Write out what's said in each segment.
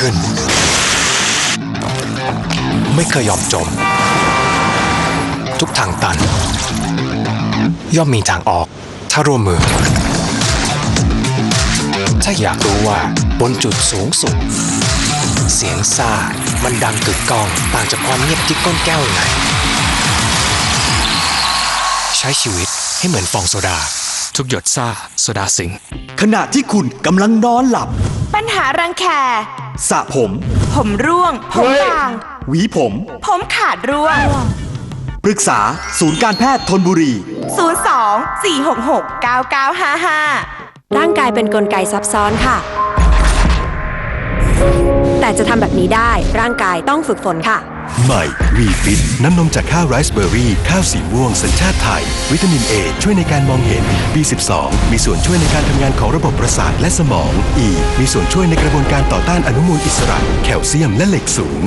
ขึ้น ไม่เคยยอมจม ทุกทางตัน ย่อมมีทางออก ถ้าร่วมมือ ถ้าอยากรู้ว่าบนจุดสูงสุด เสียงซ่ามันดังกึกก้องต่างจากความเงียบที่ก้นแก้วยังไง ใช้ชีวิตให้เหมือนฟองโซดา ทุกหยดซ่าโซดาสิงขณะที่คุณกำลังนอนหลับ ปัญหารังแค สระผม ผมร่วง ผมบาง หวีผม ผมขาดร่วง ปรึกษาศูนย์การแพทย์ทนบุรี 02 466 9955 ร่างกายเป็นนกลไกซับซ้อนค่ะ แต่จะทำแบบนี้ได้ร่างกายต้องฝึกฝนค่ะ ใหม่วีฟิตน้ำนมจากข้าวไรซ์เบอร์รี่ ข้าวสีม่วงสัญชาติไทย วิตามิน A ช่วยในการมองเห็น B12 มีส่วนช่วยในการทำงานของระบบประสาทและสมอง E มีส่วนช่วยในกระบวนการต่อต้านอนุมูลอิสระ แคลเซียมและเหล็กสูง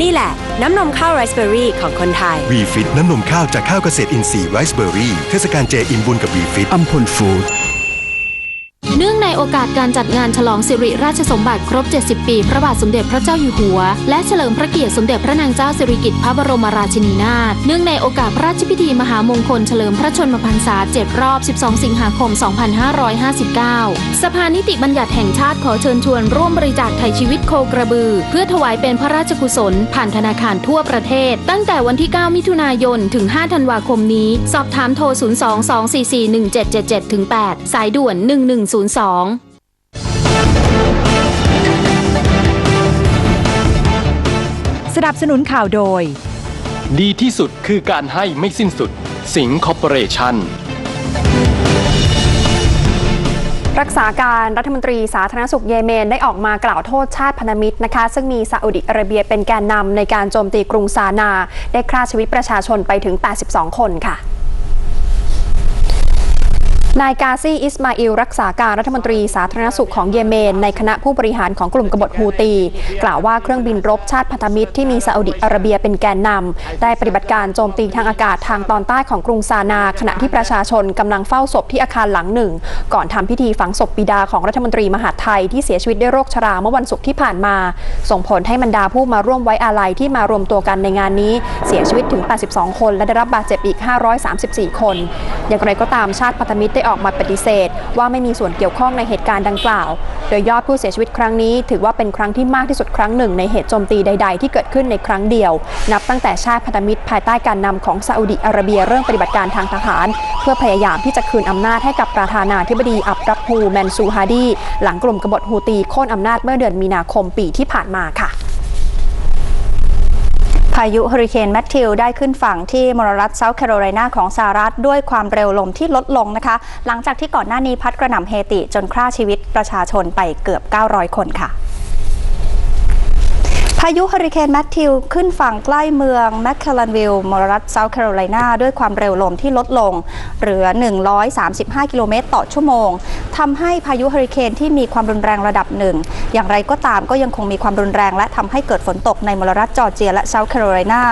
นี่แหละ น้ำนมข้าวไรซ์เบอร์รี่ของคนไทย วีฟิตน้ำนมข้าวจากข้าวเกษตรอินทรีย์ไรซ์เบอร์รี่เทศกาลเจอิ่มบุญกับวีฟิตอัมพลฟู้ดเนื่ องในโอกาสการจัดงานฉลองสิริราชสมบัติครบ 70 ปี พระบาทสมเด็จพระเจ้าอยู่หัว และเฉลิมพระเกียรติสมเด็จพระนางเจ้าสิริกิติ์พระบรมราชินีนาถ เนื่องในโอกาสพระราชพิธีมหามงคลเฉลิมพระชนมพรรษา 7 รอบ 12 สิงหาคม 2559 สภานิติบัญญัติแห่งชาติขอเชิญชวนร่วมบริจาคไถ่ชีวิตโคกระบือ เพื่อถวายเป็นพระราชกุศล ผ่านธนาคารทั่วประเทศ ตั้งแต่วันที่ 9 มิถุนายน ถึง 5 ธันวาคมนี้ สอบถามโทร 022441777 8 สายด่วน 1102 สนับสนุนข่าวโดย ดีที่สุดคือการให้ไม่สิ้นสุด สิงคอร์ปอเรชั่น รักษาการรัฐมนตรีสาธารณสุขเยเมนได้ออกมากล่าวโทษชาติพันธมิตรนะคะ ซึ่งมีซาอุดิอาระเบียเป็นแกนนำในการโจมตีกรุงซานา ได้ฆ่าชีวิตประชาชนไปถึง 82 คนค่ะ นายกาซีอิสมาอิล รักษาการรัฐมนตรีสาธารณสุขของเยเมน ในคณะผู้บริหารของกลุ่มกบฏฮูตี กล่าวว่าเครื่องบินรบชาติพันธมิตรที่มีซาอุดิอาระเบียเป็นแกนนำได้ปฏิบัติการโจมตีทางอากาศทางตอนใต้ของกรุงซานา ขณะที่ประชาชนกำลังเฝ้าศพที่อาคารหลังหนึ่ง ก่อนทำพิธีฝังศพบิดาของรัฐมนตรีมหาดไทยที่เสียชีวิตด้วยโรคชราเมื่อวันศุกร์ที่ผ่านมา ส่งผลให้บรรดาผู้มาร่วมไว้อาลัยที่มารวมตัวกันในงานนี้ เสียชีวิตถึง 82 คน และได้รับบาดเจ็บอีก 534 คน อย่างไรก็ตามชาติพันธมิตรได้ออกมาปฏิเสธ ว่าไม่มีส่วนเกี่ยวข้องในเหตุการณ์ดังกล่าว โดยยอดผู้เสียชีวิตครั้งนี้ถือว่าเป็นครั้งที่มากที่สุดครั้งหนึ่งในเหตุโจมตีใด ๆ ที่เกิดขึ้นในครั้งเดียว นับตั้งแต่ชาติพันธมิตรภายใต้การนำของซาอุดิอาระเบียเริ่มปฏิบัติการทางทหาร เพื่อพยายามที่จะคืนอำนาจให้กับประธานาธิบดีอับรับฮูแมนซูฮาดี หลังกลุ่มกบฏฮูตีโค่นอำนาจเมื่อเดือนมีนาคมปีที่ผ่านมาค่ะ พายุเฮอริเคนแมทธิวได้ขึ้นฝั่งที่มรรัฐเซาท์แคโรไลนาของสหรัฐด้วยความเร็วลมที่ลดลงนะคะ หลังจากที่ก่อนหน้านี้พัดกระหน่ำเฮติจนฆ่าชีวิตประชาชนไปเกือบ 900 คนค่ะายุเฮอริเคนแมทธิวขึ้นฝั่งใกล้เมืองแมคเคลันวิลล์มรัฐเซาท์แคโรไลนาด้วยความเร็วลมที่ลดลง เหลือ 135 กิโลเมตรต่อชั่วโมงทำให้พายุเฮอริเคนที่มีความรุนแรงระดับหนึ่ง อย่างไรก็ตามก็ยังคงมีความรุนแรง และทำให้เกิดฝนตกในมรัฐจอร์เจียและเซาท์แคโรไลนา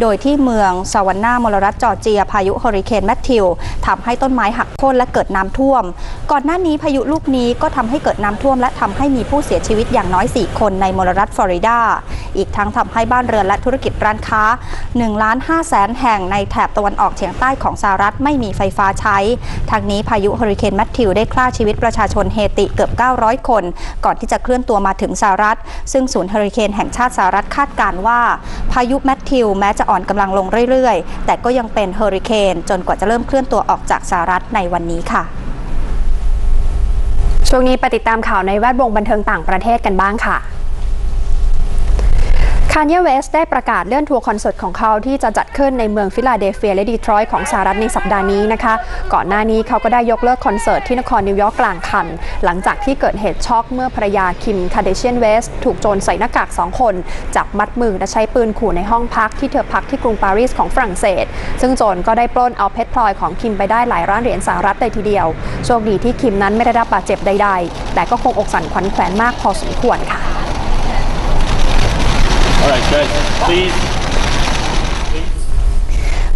โดยที่เมืองซาวันนามรัฐจอร์เจีย พายุเฮอริเคนแมทธิวทำให้ต้นไม้หักโค่นและเกิดน้ำท่วม ก่อนหน้านี้พายุลูกนี้ก็ทำให้เกิดน้ำท่วม และทำให้มีผู้เสียชีวิตอย่างน้อย 4 คนในมรัฐฟลอริดาอีกทั้งทำให้บ้านเรือนและธุรกิจร้านค้า1ล้าน5แสนแห่งในแถบตะวันออกเฉียงใต้ของสหรัฐไม่มีไฟฟ้าใช้ ทางนี้พายุเฮอริเคนแมทธิวได้ฆ่าชีวิตประชาชนเฮติเกือบ 900 คน ก่อนที่จะเคลื่อนตัวมาถึงสหรัฐ ซึ่งศูนย์เฮอริเคนแห่งชาติสหรัฐคาดการณ์ว่า พายุแมทธิวแม้จะอ่อนกำลังลงเรื่อยๆ แต่ก็ยังเป็นเฮอริเคนจนกว่าจะเริ่มเคลื่อนตัวออกจากสหรัฐในวันนี้ค่ะ ช่วงนี้ไปติดตามข่าวในแวดวงบันเทิงต่างประเทศกันบ้างค่ะานเยเวสได้ประกาศเลื่อนทัวร์คอนเสิร์ตของเขาที่จะจัดขึ้นในเมืองฟิลาเดลเฟียและดีทรอยต์ของสหรัฐในสัปดาห์นี้นะคะ ก่อนหน้านี้เขาก็ได้ยกเลิกคอนเสิร์ตที่นครนิวยอร์กกลางคัน หลังจากที่เกิดเหตุช็อกเมื่อภรรยาคิมคาเดเชียนเวสถูกโจรใส่หน้ากากสองคน จับมัดมือและใช้ปืนขู่ในห้องพักที่เธอพักที่กรุงปารีสของฝรั่งเศส ซึ่งโจรก็ได้ปล้นเอาเพชรพลอยของคิมไปได้หลายล้านเหรียญสหรัฐเลยทีเดียวโชคดีที่คิมนั้นไม่ได้รับบาดเจ็บใด ๆ แต่ก็คงอกสั่นขวัญแขวนมากพอสมควรค่ะ right, guys, please.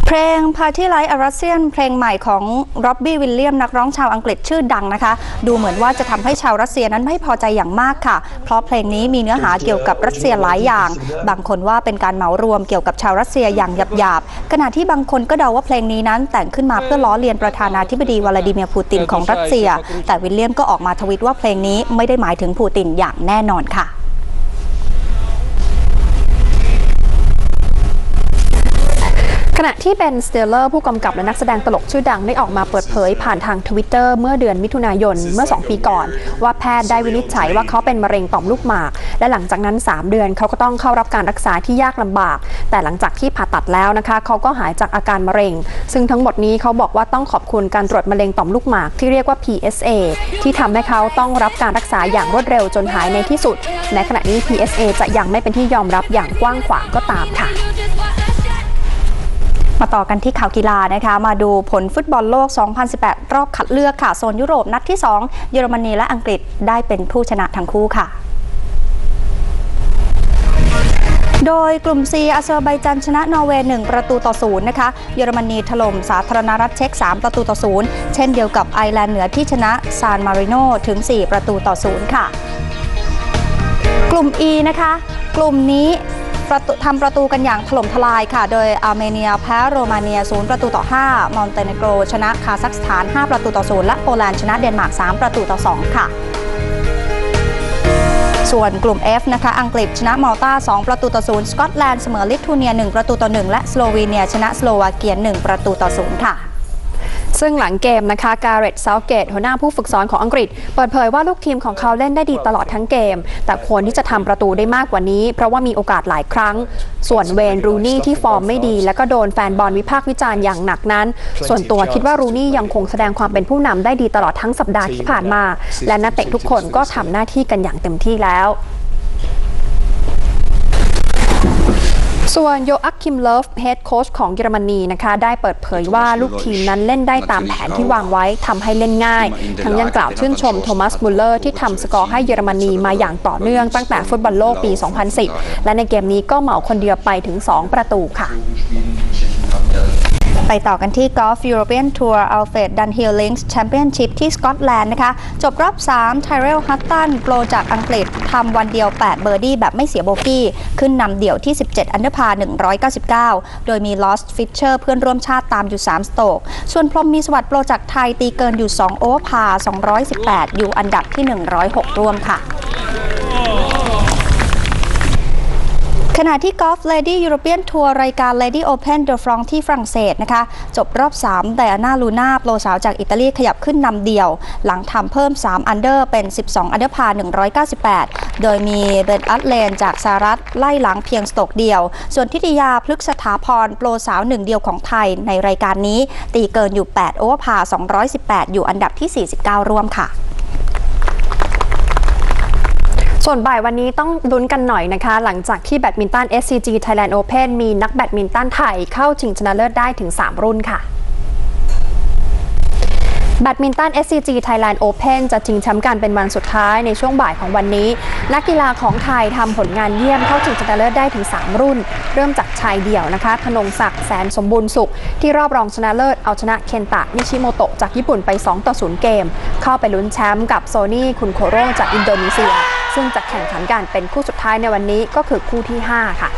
เพลง Party Like a Russian เพลงใหม่ของร็อบบี้วิลเลียมนักร้องชาวอังกฤษชื่อดังนะคะ ดูเหมือนว่าจะทำให้ชาวรัสเซียนั้นไม่พอใจอย่างมากค่ะ เพราะเพลงนี้มีเนื้อหาเกี่ยวกับรัสเซียหลายอย่าง บางคนว่าเป็นการเหมารวมเกี่ยวกับชาวรัสเซียอย่างหยาบๆขณะที่บางคนก็เดาว่าเพลงนี้นั้นแต่งขึ้นมาเพื่อล้อเลียนประธานาธิบดีวลาดิเมียร์ปูตินของรัสเซีย แต่วิลเลียมก็ออกมาทวิตว่าเพลงนี้ไม่ได้หมายถึงปูตินอย่างแน่นอนค่ะ ขณะที่เบนสเตลเลอร์ผู้กำกับและนักแสดงตลกชื่อดังได้ออกมาเปิดเผยผ่านทางทวิตเตอร์เมื่อเดือนมิถุนายนเมื่อ 2 ปีก่อน ว่าแพทย์ได้วินิจฉัยว่าเขาเป็นมะเร็งต่อมลูกหมาก และหลังจากนั้น 3 เดือนเขาก็ต้องเข้ารับการรักษาที่ยากลำบาก แต่หลังจากที่ผ่าตัดแล้วนะคะ เขาก็หายจากอาการมะเร็ง ซึ่งทั้งหมดนี้เขาบอกว่าต้องขอบคุณการตรวจมะเร็งต่อมลูกหมากที่เรียกว่า PSA ที่ทำให้เขาต้องรับการรักษาอย่างรวดเร็วจนหายในที่สุดในขณะนี้ PSA จะยังไม่เป็นที่ยอมรับอย่างกว้างขวางก็ตามค่ะ มาต่อกันที่ข่าวกีฬานะคะ มาดูผลฟุตบอลโลก 2018 รอบคัดเลือกค่ะ โซนยุโรปนัดที่ 2 เยอรมนีและอังกฤษได้เป็นผู้ชนะทั้งคู่ค่ะโดยกลุ่ม C อาเซอร์ไบจันชนะนอร์เวย์1ประตูต่อศูนย์นะคะ เยอรมนีถล่มสาธารณรัฐเช็ก 3 ประตูต่อศูนย์เช่นเดียวกับไอร์แลนด์เหนือที่ชนะซานมาริโนถึง 4 ประตูต่อศูนย์ค่ะ กลุ่ม E นะคะ กลุ่มนี้ ทำประตูกันอย่างถล่มทลายค่ะ โดยอาร์เมเนียแพ้โรมาเนีย0ประตูต่อ 5 มอนเตเนโกรชนะคาซัคสถาน 5 ประตูต่อ 0 และโปแลนด์ชนะเดนมาร์ก 3 ประตูต่อ 2 ค่ะส่วนกลุ่ม F นะคะ อังกฤษชนะมอลตา2 ประตูต่อ0สกอตแลนด์เสมอลิทัวเนีย 1 ประตูต่อ 1 และสโลวีเนีย ชนะสโลวาเกีย 1 ประตูต่อ0ค่ะ ซึ่งหลังเกมนะคะการ์เรตเซาเกตหัวหน้าผู้ฝึกสอนของอังกฤษ เปิดเผยว่าลูกทีมของเขาเล่นได้ดีตลอดทั้งเกม แต่ควรที่จะทำประตูได้มากกว่านี้ เพราะว่ามีโอกาสหลายครั้ง ส่วนเวนรูนี่ที่ฟอร์มไม่ดี แล้วก็โดนแฟนบอลวิพากษ์วิจารณ์อย่างหนักนั้น ส่วนตัวคิดว่ารูนี่ยังคงแสดงความเป็นผู้นำได้ดีตลอดทั้งสัปดาห์ที่ผ่านมา และนักเตะทุกคนก็ทำหน้าที่กันอย่างเต็มที่แล้ว ส่วนโยอักคิมเลิฟเฮดโค้ชของเยอรมนีนะคะได้เปิดเผยว่าลูกทีมนั้นเล่นได้ตามแผนที่วางไว้ทำให้เล่นง่ายทั้งยังกล่าวชื่นชมโทมัสมุลเลอร์ที่ทำสกอร์ให้เยอรมนีมาอย่างต่อเนื่องตั้งแต่ฟุตบอลโลกปี 2010 และในเกมนี้ก็เหมาคนเดียวไปถึง 2 ประตูค่ะ ไปต่อกันที่กอล์ฟยูโรเปียนทัวร์อัลเฟรดดันฮิลลิงส์แชมเปี้ยนชิพที่สกอตแลนด์นะคะ จบรอบ3ไทเรลฮัตตันโปรจากอังกฤษทำวันเดียว 8 เบอร์ดี้แบบไม่เสียโบกี้ ขึ้นนำเดี่ยวที่ 17 อันเดอร์พา 199 โดยมีลอสฟิชเชอร์เพื่อนร่วมชาติตามอยู่ 3 สโตก ส่วนพรมมีสวัสดิ์โปรจากไทยตีเกินอยู่ 2 โอเวอร์พา 218 อยู่อันดับที่ 106 ร่วมค่ะ ขณะที่กอล์ฟเลดี้ยูโรเปียนทัวร์รายการ Lady Open de France ที่ฝรั่งเศสนะคะ จบรอบ 3 ไดอาน่าลูน่าโปรสาวจากอิตาลีขยับขึ้นนำเดี่ยว หลังทำเพิ่ม 3 อันเดอร์เป็น 12 อันเดอร์พา 198 โดยมีเบนอัตเลนจากสหรัฐไล่หลังเพียงสโตกเดียว ส่วนทิติยาพฤกษถาพรโปรสาวหนึ่งเดียวของไทยในรายการนี้ ตีเกินอยู่ 8 โอเวอร์พา 218 อยู่อันดับที่ 49 ร่วมค่ะ ส่วนบ่ายวันนี้ต้องลุ้นกันหน่อยนะคะ หลังจากที่แบดมินตัน SCG Thailand Open มีนักแบดมินตันไทยเข้าชิงชนะเลิศได้ถึง 3 รุ่นค่ะ แบดมินตัน SCG Thailand Open จะชิงแชมป์กันเป็นวันสุดท้ายในช่วงบ่ายของวันนี้ นักกีฬาของไทยทำผลงานเยี่ยมเข้าชิงชนะเลิศได้ถึง 3 รุ่น เริ่มจากชายเดี่ยวนะคะธนงศักดิ์แสนสมบูรณ์สุข ที่รอบรองชนะเลิศเอาชนะเคนตะนิชิโมโตะจากญี่ปุ่นไป 2 ต่อ 0 เกม เข้าไปลุ้นแชมป์กับโซนี่คุนโคโรจากอินโดนีเซีย ซึ่งจะแข่งขันกันเป็นคู่สุดท้ายในวันนี้ก็คือคู่ที่ 5 ค่ะ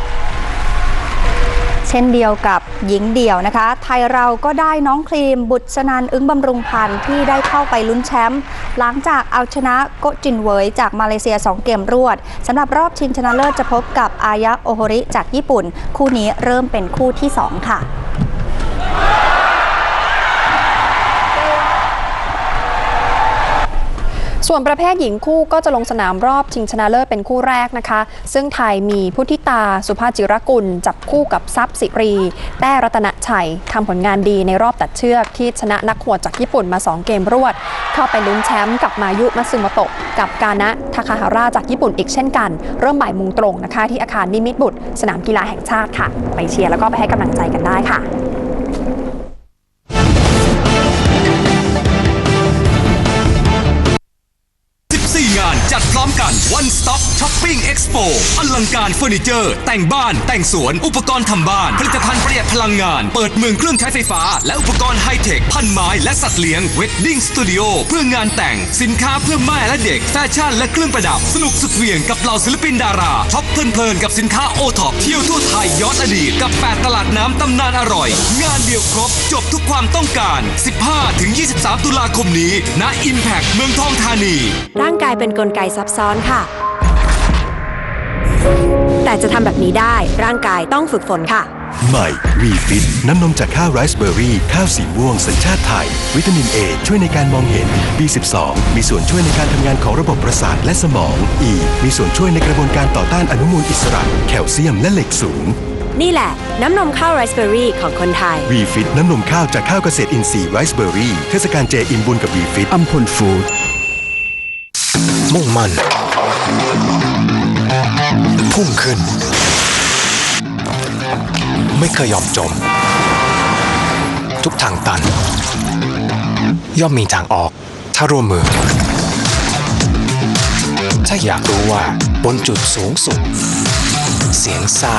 ช่นเดียวกับหญิงเดี่ยวนะคะ ไทยเราก็ได้น้องครีม บุตรสนันอึ้งบำรุงพันธ์ที่ได้เข้าไปลุ้นแชมป์หลังจากเอาชนะโกจินเวยจากมาเลเซีย 2 เกมรวดสำหรับรอบชิงชนะเลิศจะพบกับอายะโอโฮริจากญี่ปุ่น คู่นี้เริ่มเป็นคู่ที่ 2 ค่ะ ส่วนประเภทหญิงคู่ก็จะลงสนามรอบชิงชนะเลิศเป็นคู่แรกนะคะ ซึ่งไทยมีพุทธิตาสุภาจิรกุล จับคู่กับทรัพย์สิรี แต้รัตนชัยทำผลงานดีในรอบตัดเชือกที่ชนะนักขวดจากญี่ปุ่นมา 2 เกมรวด เข้าไปลุ้นแชมป์กับมายุมัตสึโมโตะกับกานะทาคาฮาระจากญี่ปุ่นอีกเช่นกัน เริ่มบ่ายโมงตรงนะคะ ที่อาคารนิมิตบุตร สนามกีฬาแห่งชาติค่ะ ไปเชียร์แล้วก็ไปให้กำลังใจกันได้ค่ะ กัน One Stop Shopping Expo อลังการเฟอร์นิเจอร์ แต่งบ้าน แต่งสวน อุปกรณ์ทำบ้าน ผลิตภัณฑ์ประหยัดพลังงาน เปิดเมืองเครื่องใช้ไฟฟ้า และอุปกรณ์ไฮเทค พันไม้และสัตว์เลี้ยง Wedding Studio เพื่องานแต่ง สินค้าเพื่อแม่และเด็ก แฟชั่นและเครื่องประดับ สนุกสุดเหวี่ยงกับเหล่าศิลปินดาราช็อปเพลินๆกับสินค้าโอท็อปเที่ยวทั่วไทยย้อนอดีตกับ 8 ตลาดน้ำตำนานอร่อย งานเดียวครบ จบทุกความต้องการ 15-23 ตุลาคมนี้ณ Impact เมืองทองธานี ร่างกายเป็นนกลไกซับซ้อนค่ะ แต่จะทำแบบนี้ได้ร่างกายต้องฝึกฝนค่ะ ใหม่วีฟิตน้ำนมจากข้าวไรซ์เบอร์รี่ ข้าวสีม่วงสัญชาติไทย วิตามิน A ช่วยในการมองเห็น B12 มีส่วนช่วยในการทำงานของระบบประสาทและสมอง E มีส่วนช่วยในกระบวนการต่อต้านอนุมูลอิสระ แคลเซียมและเหล็กสูง นี่แหละ น้ำนมข้าวไรซ์เบอร์รี่ของคนไทย วีฟิตน้ำนมข้าวจากข้าวเกษตรอินทรีย์ไรซ์เบอร์รี่ เทศกาลเจอิ่มบุญกับวีฟิตอัมพลฟู้ดมุ่งมั่น พุ่งขึ้น ไม่เคยยอมจม ทุกทางตัน ย่อมมีทางออก ถ้าร่วมมือ ถ้าอยากรู้ว่าบนจุดสูงสุด เสียงซ่า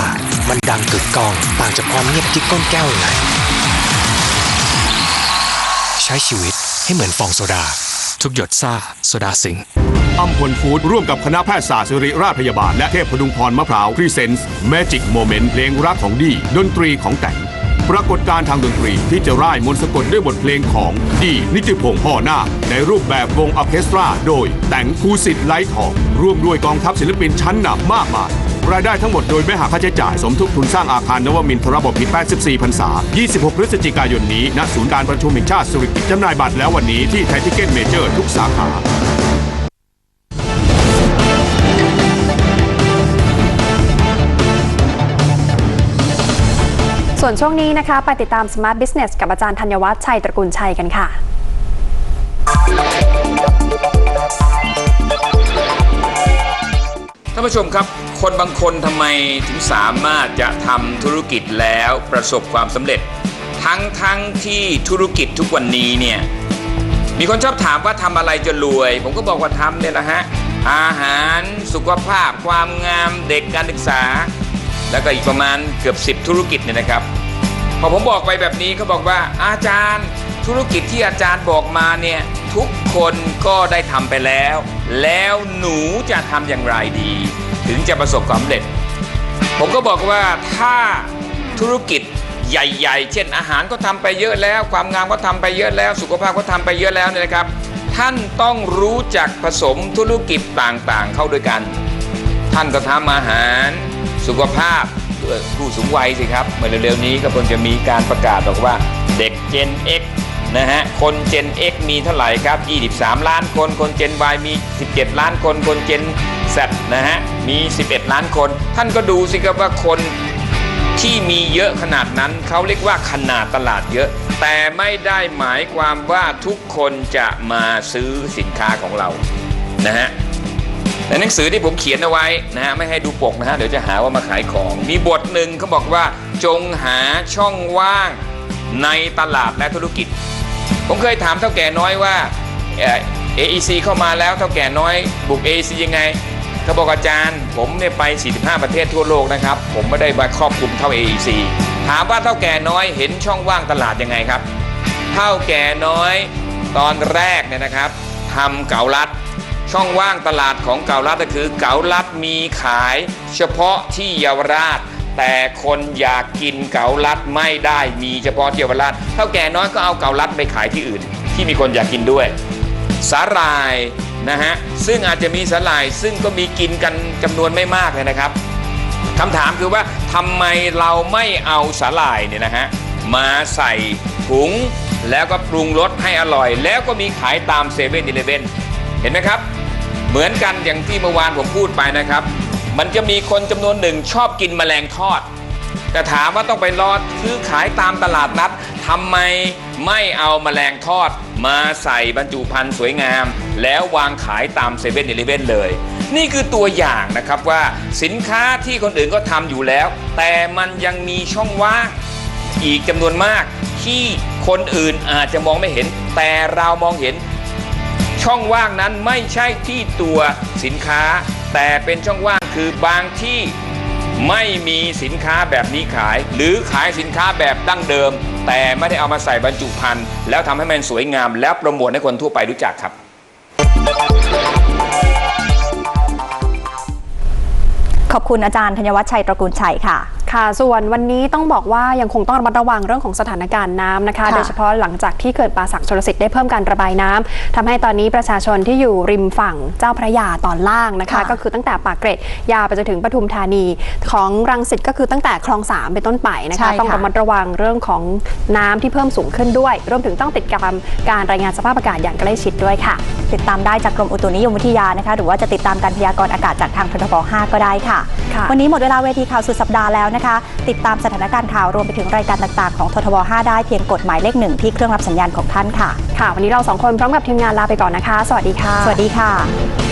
มันดังกึกก้องต่างจากความเงียบที่ก้นแก้วยังไงใช้ชีวิตให้เหมือนฟองโซดา ทุกหยดซ่า โซดาสิง อัมพลฟู้ดร่วมกับคณะแพทยศาสตร์ศิริราชพยาบาล และเทพพดุงพรมะพร้าวพรีเซนส์ Magic Moment เพลงรักของดี ดนตรีของแต่ง ปรากฏการณ์ทางดนตรีที่จะร่ายมนต์สะกดด้วยบทเพลงของดี นิติพงษ์พ่อหน้า ในรูปแบบวงออเคสตรา โดย แต่งภูสิทธิ์ไลท์ทองร่วมด้วยกองทัพศิลปินชั้นนำมากมายรายได้ทั้งหมดโดยไม่หักค่าใช้จ่ายสมทบทุนสร้างอาคารนวมินทรบพิต84พรรษา 26 พฤศจิกายนนี้ ณ ศูนย์การประชุมแห่งชาติสุริกิจจำหน่ายบัตรแล้ววันนี้ที่ไทยทิเก็ตเมเจอร์ทุกสาขา ส่วนช่วงนี้นะคะ ไปติดตาม Smart Business กับอาจารย์ธัญวัฒน์ชัยตระกูลชัยกันค่ะ ท่านผู้ชมครับ คนบางคนทำไมถึงสามารถจะทำธุรกิจแล้วประสบความสำเร็จ ทั้งทั้งที่ธุรกิจทุกวันนี้เนี่ย มีคนชอบถามว่าทำอะไรจะรวย ผมก็บอกว่าทำเนี่ยแหละฮะ อาหารสุขภาพ ความงามเด็กการศึกษา แล้วก็อีกประมาณเกือบ 10 ธุรกิจเนี่ยนะครับ พอผมบอกไปแบบนี้เขาบอกว่าอาจารย์ธุรกิจที่อาจารย์บอกมาเนี่ยทุกคนก็ได้ทำไปแล้ว แล้วหนูจะทำอย่างไรดี ถึงจะประสบความสำเร็จ ผมก็บอกว่าถ้าธุรกิจใหญ่ ๆ เช่นอาหารก็ทำไปเยอะแล้ว ความงามก็ทำไปเยอะแล้ว สุขภาพก็ทำไปเยอะแล้วเนี่ยนะครับ ท่านต้องรู้จักผสมธุรกิจต่างๆ เข้าด้วยกัน ท่านก็ทำอาหาร สุขภาพเพื่อผู้สูงวัยสิครับเมื่อเร็วๆนี้ก็คงจะมีการประกาศบอกว่าเด็ก Gen X นะฮะคน Gen X มีเท่าไหร่ครับ 23 ล้านคน คน Gen Y มี 17 ล้านคน คน Gen Z นะฮะมี 11 ล้านคน ท่านก็ดูสิครับว่าคนที่มีเยอะขนาดนั้นเขาเรียกว่าขนาดตลาดเยอะ แต่ไม่ได้หมายความว่าทุกคนจะมาซื้อสินค้าของเรานะฮะ ในหนังสือที่ผมเขียนเอาไว้นะฮะไม่ให้ดูปกนะฮะเดี๋ยวจะหาว่ามาขายของ มีบทหนึ่งเขาบอกว่าจงหาช่องว่างในตลาดและธุรกิจ ผมเคยถามเท่าแก่น้อยว่าเอ่อ AEC เข้ามาแล้วเท่าแก่น้อยบุก AEC ยังไงเขาบอกอาจารย์ผมเนี่ยไป 45 ประเทศทั่วโลกนะครับ ผมไม่ได้มาครอบคลุมเท่า AEC ถามว่าเท่าแก่น้อยเห็นช่องว่างตลาดยังไงครับ เท่าแก่น้อยตอนแรกเนี่ยนะครับทำเก๋าลัด ช่องว่างตลาดของเกาลัดก็คือเกาลัดมีขาย เฉพาะที่เยาวราช แต่คนอยากกินเกาลัดไม่ได้มีเฉพาะที่เยาวราชเท่าแก่น้อยก็เอาเกาลัดไปขายที่อื่น ที่มีคนอยากกินด้วย สาหร่ายนะฮะซึ่งอาจจะมีสาหร่ายซึ่งก็มีกินกันจำนวนไม่มากเลยนะครับคำถามคือว่าทำไมเราไม่เอาสาหร่ายเนี่ยนะฮะมาใส่ถุงแล้วก็ปรุงรสให้อร่อย แล้วก็มีขายตามเซเว่นอีเลเว่นเห็นไหมครับ เหมือนกันอย่างที่เมื่อวานผมพูดไปนะครับ มันจะมีคนจำนวนหนึ่งชอบกินแมลงทอด แต่ถามว่าต้องไปรอซื้อขายตามตลาดนัดทำไมไม่เอาแมลงทอด มาใส่บรรจุภัณฑ์สวยงาม แล้ววางขายตามเซเว่นเอเลเว่นเลย นี่คือตัวอย่างนะครับว่าสินค้าที่คนอื่นก็ทำอยู่แล้ว แต่มันยังมีช่องว่างอีกจำนวนมากที่คนอื่นอาจจะมองไม่เห็น แต่เรามองเห็น ช่องว่างนั้นไม่ใช่ที่ตัวสินค้า แต่เป็นช่องว่างคือบางที่ไม่มีสินค้าแบบนี้ขาย หรือขายสินค้าแบบดั้งเดิม แต่ไม่ได้เอามาใส่บรรจุภัณฑ์แล้วทำให้มันสวยงาม แล้วโปรโมทให้คนทั่วไปรู้จักครับ ขอบคุณอาจารย์ธัญวัฒน์ชัยตระกูลชัยค่ะ ค่ะ ส่วนวันนี้ต้องบอกว่ายังคงต้องระมัดระวังเรื่องของสถานการณ์น้ำนะคะค่ะโดยเฉพาะหลังจากที่เขื่อนป่าสักชลสิทธิ์ได้เพิ่มการระบายน้ำทำให้ตอนนี้ประชาชนที่อยู่ริมฝั่งเจ้าพระยาตอนล่างนะคะค่ะก็คือตั้งแต่ปากเกร็ดยาวไปจนถึงปทุมธานีของรังสิตก็คือตั้งแต่คลองสามเป็นต้นไปนะใช่คะค่ะต้องระมัดระวังเรื่องของน้ำที่เพิ่มสูงขึ้นด้วย รวมถึงต้องติดตามการรายงานสภาพอากาศอย่างใกล้ชิดด้วยค่ะ ติดตามได้จากกรมอุตุนิยมวิทยานะคะ หรือว่าจะติดตามการพยากรณ์อากาศจากทางททบ5ก็ได้ค่ะค่ะวันนี้หมดเวลาเวทีข่าวสุดสัปดาห์แล้วนะคะ ติดตามสถานการณ์ข่าวรวมไปถึงรายการต่างๆของททบ5ได้เพียงกดหมายเลขหนึ่งที่เครื่องรับสัญญาณของท่านค่ะ ค่ะ วันนี้เราสองคนพร้อมกับทีมงานลาไปก่อนนะคะ สวัสดีค่ะ สวัสดีค่ะ